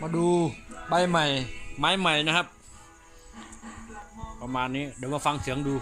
มาดูใบใหม่ ไม้ใหม่นะครับ ประมาณนี้เดี๋ยวมาฟังเสียงดู